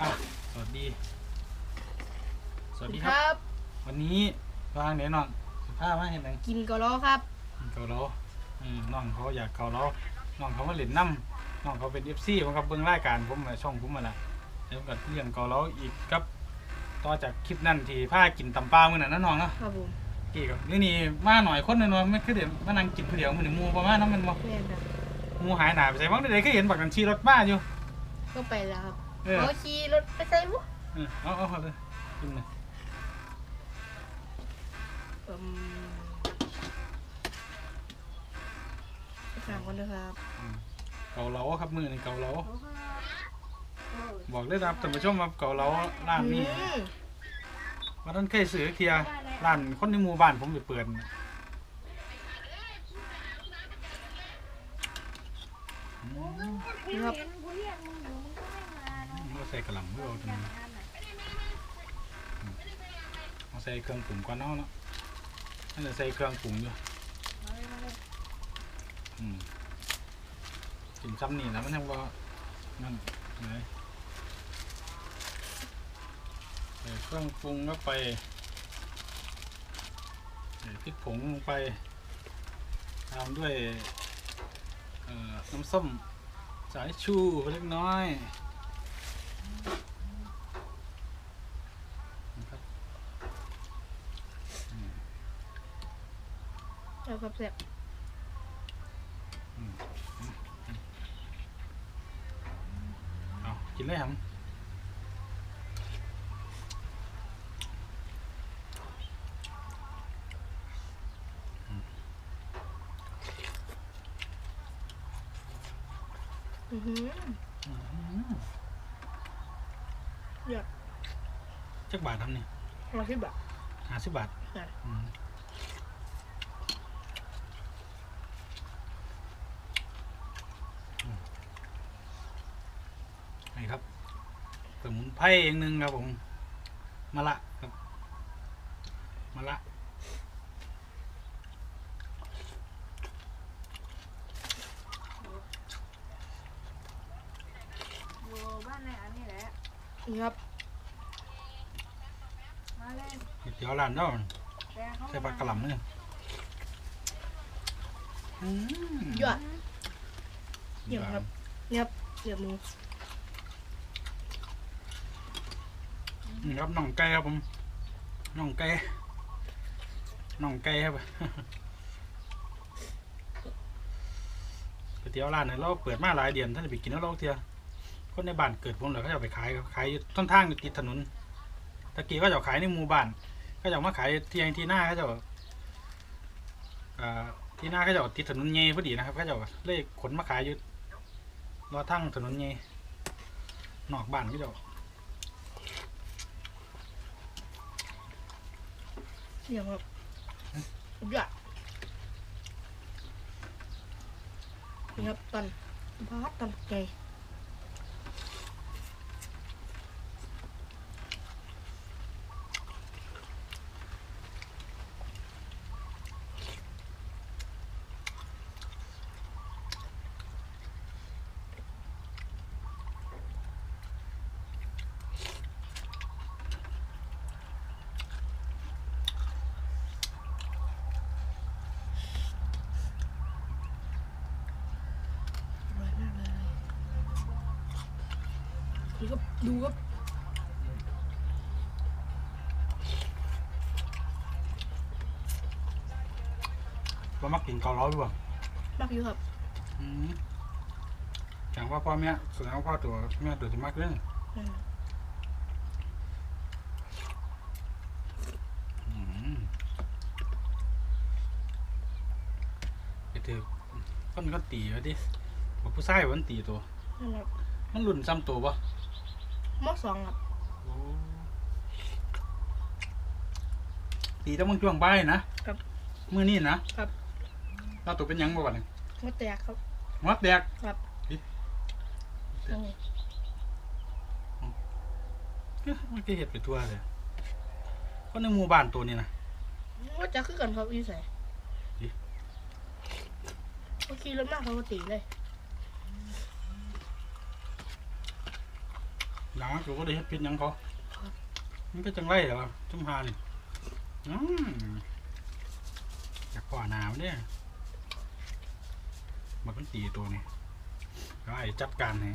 อะสวัสดี สวัสดีคครับ รับ วันนี้วางเดี๋ยวน้องสิผ้ามาเห็นหนังกินกะล้อครับเกาเหลาอืมน้องเขาอยากเกาเหลาน้องเขามาเล่นน้ำน้องเขาเป็นเอฟซีผมกับเบิ้งรายการผมมาช่องผมมาละแล้วก็เลี้ยงเกาเหลาอีกครับ ต่อจากคลิปนั่นที่ผ้ากินตำปลาเมื่อนั้นนะน้องเนาะครับผมกี่ก็นี่นี่มาหน่อยคนหนึงเนาะไม่คือเดี๋ยวมานั่งกินผู้เดียวมันหนึ่งมูประมาณนั้นมันบ่แม่นครับหมูหายหนาไปใส่บ้างได้ก็เห็นบักกันชีรถบ้าอยู่ก็ไปแล้วครับ เออเขาขี่รถไปใส่บุเออเอาเอาเอาเลยกินเลยอืมไปถามกันนะครับอืมเกาเหลาครับมือนี่เกาเหลาบอกเลยนะครับท่านผู้ชมครับเกาเหลาร้านนี้อืมวันนั้นเคยซื้อเทียร้านคนในหมู่บ้านผมไปเปิดอืมครับเอา ใส่กระหล่ำเพื่อเอาตรงนี้เอาใส่เครื่องปรุงก่อนเนาะเนาะนั่นจะใส่เครื่องปรุงอยู่อืมกินซ้ำนี่นะมันยังว่านั่นเลยใส่เครื่องปรุงเข้าไปใส่พริกผงลงไปตามด้วยเอ่อน้ำส้มสายชูเล็กน้อยนะครับ เอาครับแซ่บเอากินเลยครับอือหืออยากจักบาททำนี่มาที่แบบห้าสิบบาทอะ อืมอืมนี่ครับสมุน ไพรอย่างหนึ่งครับผมมะละครับมะละอยู่บ้านในอันนี้แหละนี่ครับมาเล่นก๋วยเตี๋ยวร้านเนาะแต่เขาใส่ปลากระหล่ำเนี่ยอืมยอดเยี่ยมครับนี่ครับเสียบหมู นี่ครับน่องไก่ครับผมน่องไก่น่องไก่ครับก๋วยเตี๋ยวร้านเนี่ยเราเปิดมาหลายเดือนท่านจะไปกินแล้วเราเทียคนในบ้านเกิดผมเลยเขาจะไปขายขายต้นทางอยู่ติดถนนตะกี้ก็จะขายในหมู่บ้าน ก็จะมาขายที่ที่หน้าก็จะเอาอ่าที่หน้าก็จะติดถนนเงยพอดีนะครับก็จะเลขขนมาขายอยู่รอทั้งถนนเงยนอกบ้านก็จะ อาเยี่ยมครับยอดนี่ครับตันพาดตันไก่ อร่อยมากเลย นี่ครับดูครับเรามักกินเกาเหลาด้วยมากอยู่ครับอืมอย่างว่าพ่อแม่แสดงว่าพ่อตัวแม่ตัวจะมากเรื่องอืมอืมไปเถอะคนก็ตีวะดิบอกผู้ชายวันตีตัว นั่นครับมันรุ่นซ้ำตัวปะห ม้อสองครับตีแต้องมึงช่วงบ่ายนะครับมือนี่นะครับ เราตัวเป็นหยังบ่บัดนี้หม้อแตกครับ หัวแดกครับ อินั่นไงเอ๊ะมันก็เห็ดไปทั่วเลยคนในหมู่บ้านตัวนี้นะว่าจะคือกันครับอีใส่อิเมื่อกี้รถมากเขาก็ตีเลย หลังกูก็ได้เฮ็ดพิษยังเขามันก็จังไรเหรอจุ่มหานี่อืมจากขวาหนาวเนี่ยมันเป็นตีตัวนี้ก็ไอ้จัดการให้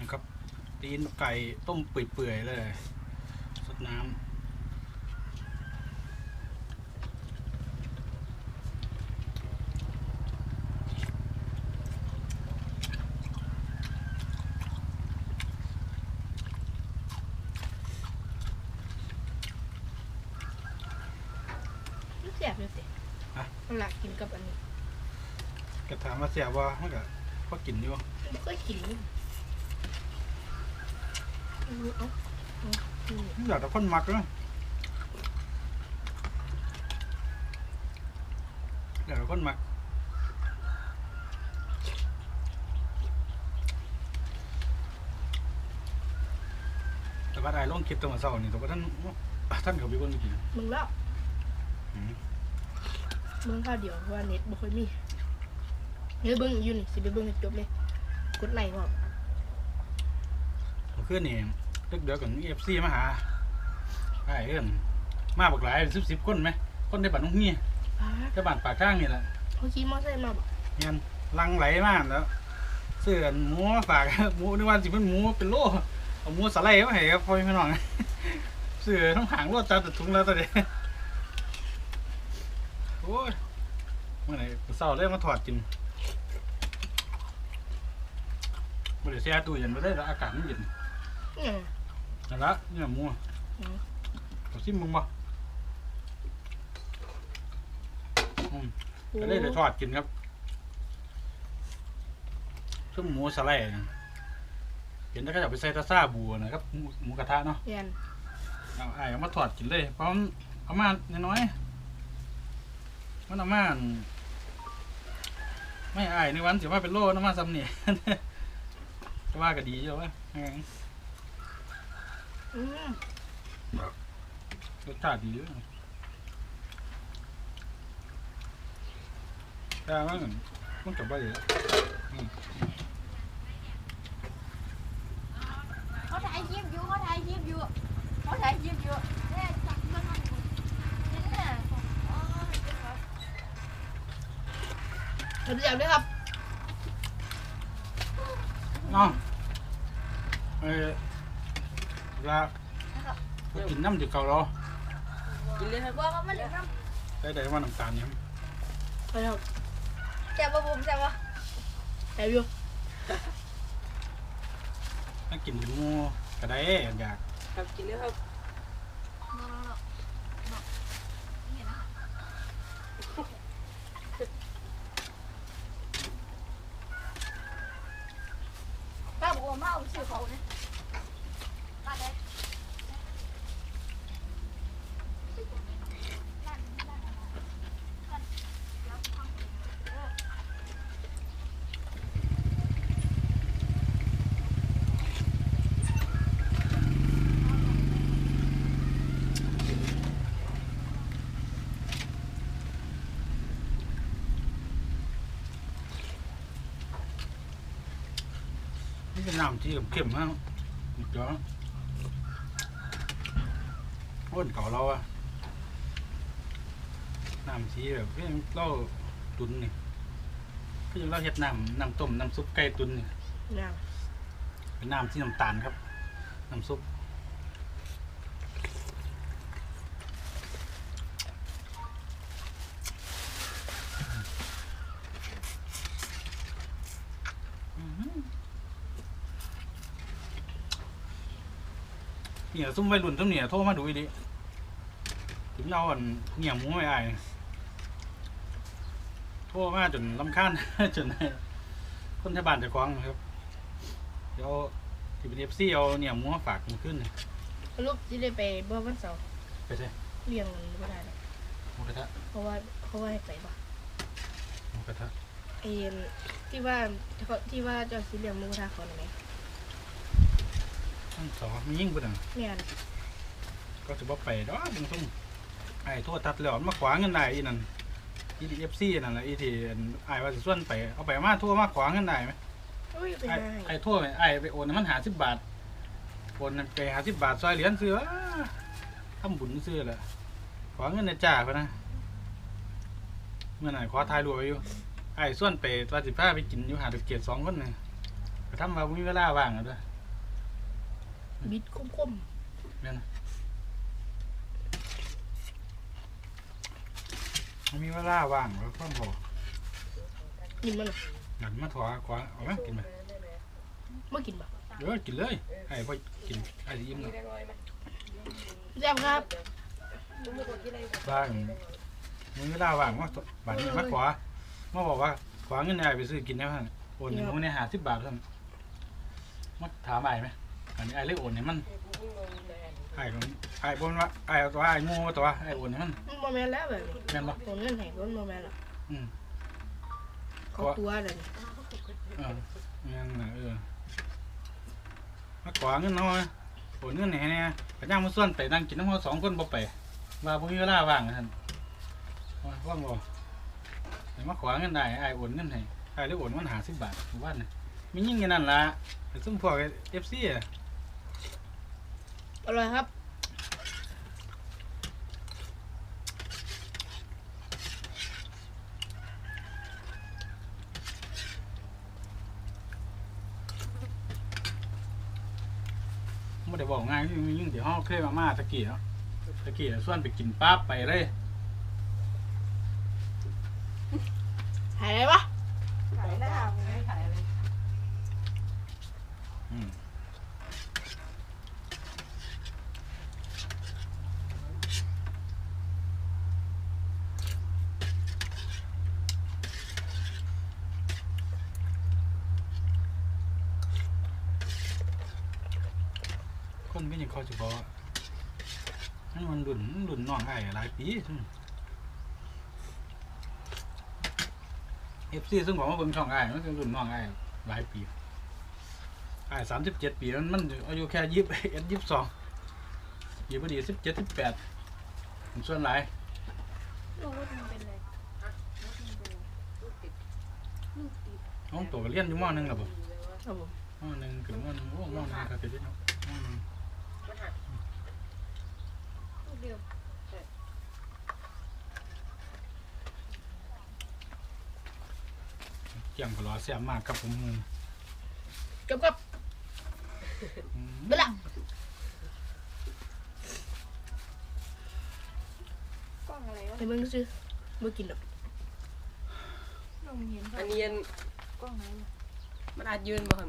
นะครับ ตี นไก่ต้มเปื่อยๆเลยสดน้ำมันแซ่บอยู่สิมันหลักกินกับอันนี้กระถามว่าเสียว่ามันก็พอกินอยู่ไม่เคยกินเลยเอาเอาเอานี่อยากแต่คนมักนะอยากแต่คนมักแต่ว่าได้ลงคลิปตะวันเสาร์นี่แต่ว่าท่านท่านเขาเป็นคนกินมึงแล้วอืมมึงข้าวเดียวเพราะว่าเน็ตบ่ค่อยมีเดี๋ยวเบิ่งอยู่นี่สิไปเบิ่งให้จบเลยกดไลค์พร้อมเมื่อคื นนี่ดึกเดียวกันเอฟซีมาหาไอ้เอิ้นมาบักหลายสิบสิบคนไหมคนในบ้านน้องเฮียป้าดแค่บ้านปากข้างนี่แหละเขาขี่มอเตอร์ไซค์มาบ่เงี้ยลังไหลมากแล้วเสื้อหมูมาฝากหมูในวันสิเป็นหมูเป็นโลเอาหมูสไลด์มาให้ครับพ่อพี่น้องเสื้อทั้งหางรถจัดแต่ถุงแล้วตอนนี้โอ้ยเมื่อไหร่เศร้าเลยมาถอดกินไม่ได้แช่ตู้เย็นไม่ได้แล้วอากาศมันเย็นเนี่ยนั่นละเนี่ยหมูอืมเอาซิมมึงบ่อืมโอ้ก็เลยได้ทอดกินครับซึ่งหมูสไลด์นะเห็นแล้วก็จะเอาไปใส่ตะซ่าบัวนะครับหมูหมูกระทะเนาะแม่นเอาไอ้ายเอามาทอดกินเลยเพราะมันเอามาน้อยๆมันเอามาไม่ไอ้ายในวันสิว่าเป็นโลน้ำมาซ้ำเนี่ยก็ว่าก็ดีอยู่วะอืม รสชาติดีอยู่แต่มันมันกับไปเลยเขาถ่ายคลิปอยู่เขาถ่ายคลิปอยู่เขาถ่ายคลิปอยู่เนี่ยจับมาทำเนี่ยอ๋อสวัสดีครับด้วยครับเนาะเออเว ลาไปกินน้ำจุดเก่าเรากินเลยครับว่าเขาไม่เหลือน้ได้ได้ว่าน้ำตาลเนี่ยไปครับำแซ่บปะบุ๋มแซ่บปะแต่อยู่ถ้ากินเป็นหมูก็ได้อยากครับกินเลยครับ ป้าบอกว่ามาเอาชื่อเขาเนี่ยป้าได้ นี่ เป็นน้ำที่เข้มๆมากเดี๋ยวอ้นเก่าเราอะน้ำสีแบบเพี่เราตุนนี่พี่เราเฮ็ดน้ำน้ำต้มน้ำซุปไก่ตุนนี่น้เป็นน้ำที่น้ำตาลครับ น้ำซุป เนี่ยซุ่มวัยรุ่นซุ่มเนี่ยโทรมาดูอีดิถึงเราอันเนี่ยหมูไม่อายโทรมาจนลำคาญจนคนที่บ้านเจะคว้าของครับ เดี๋ยวที่เป็นเอฟซีเอาเนี่ยหมูมาฝากมันขึ้นนี่ำสรุปสิได้ไปบ่วันเสาร์ไปใช่เลี้ยงมันบ่ได้หรอกหมูกระทะเพราะว่าเพราะว่าให้ไปบ่หมูกระทะเอ็นที่ว่าเขาที่ว่าเจ้าสิเลี้ยงหมูกระทะเขาหน่อยไหม ทั้งสองมียิ่งเบ่ดังแม่นก็จะบ่ไปดอกเบิ่งซุ่มไอ้โทษตัดแล้วมันมาขวางเงินได้อีนั่นอีดี FC นั่นแหละอีที่อันอ้ายว่าสิส่วนไปเอาไปมาโทั่วมาขวางเงินได้ไหมอุ้ยเป็นไอ้ไงไอ้โทั่วไอ้ไปโอนให้มันหา10บาทโอนไปหา10บาทซอยเหรียญซื้อว้าทำบุญซื้อแหละขวางเงินในจ่าพุ่นนะเมื่อไหร่ขอถ่ายรูปไว้อยู่ไอ้ส่วนไปว่าสิพาไปกินอยู่หาดเกียรติสองคนนึงก็ทำมาบ่มีเวลาว่างแล้วเด้อ บิดคมแม่นบ่มีเวลาว่างแล้วก็บอกๆกินมันน่ะหนันมาถอขวางเอาไหมกินไหมบ่กินบ่เดี๋ยวกินเลยไอ้พ่อกินไอ้ยิ้มเลยแซ่บครับบ้างมีเวลาว่างมาบาทนี้มาขวามาบอกว่าขวาเงินไอ้ไปซื้อกินได้ไหมโอนเงินมันในหาสิบบาทเท่านั้นมาถามไอ้ไหม อันนี้ไอ้เลยโอนให้มันไอ้ผมไอ้บนว่าไอ้ตัวไอ้งูตัวไอ้โอนให้มันมันบ่แม่นแล้วแบบนี้แม่นปะโอนเงินให้คนบ่แม่นหรอกอืมเขาตัวเลยนี่เออแม่นน่ะเออมาขวาเงินเนาะโอนเงินให้เนี่ยกระย่างมาส่วนไปนั่งกินน้ำเขาสองคนบ่ไปว่าบ่มีเวลาว่างนะท่านว่าว่างบ่แต่มาขวาเงินได้ไอ้ายโอนเงินให้ไอ้ายเลยโอนมันหาสิบบาททุกวันน่ะมียิ่งอย่างนั้นล่ะแต่ซุ่มพวกเอฟซีอะอ ร่อยครับ ไม่ได้บอกง่ายมียิ่งเดี๋ยวห้องเคยมามาตะกี้เนาะตะกี้น่ะส่วนไปกินปั๊บไปเลยถ่ายอะไรวะขายหน้าไม่ขายอะไรอืม คนไม่ยังเขาจะบอกนั่นมันหลุนหลุนน้องไอ้หลายปีเอฟซีซึ่งบอกว่าเบิ่งช่องไอ้มันเป็นหลุนน้องไอ้หลายปีไอ้สามสิบเจ็ดปีมันมันอายุแค่ยี่สิบเอ็ดยี่สิบสองยี่พอดีสิบเจ็ดสิบแปดส่วนหลายลูกมันเป็นอะไรลูกมันเป็นอะไรลูกติดลูกติดน้องตัวก็เรียนอยู่มอหนึ่งหรอบ่ครับผมมอหนึ่งถึงมอหนึ่งโอ้มอหนึ่งก็คือเนาะมอหนึ่ง ลูก เดียวเกี่ยงก็รอแซ่บมากครับผมจบครับอืมเบละกล้องอะไรวะให้เบิ่งซื้อบ่กินดอกเราเห็นอันนี้อันกล้องไหนมันอาจยืนบ่ครับ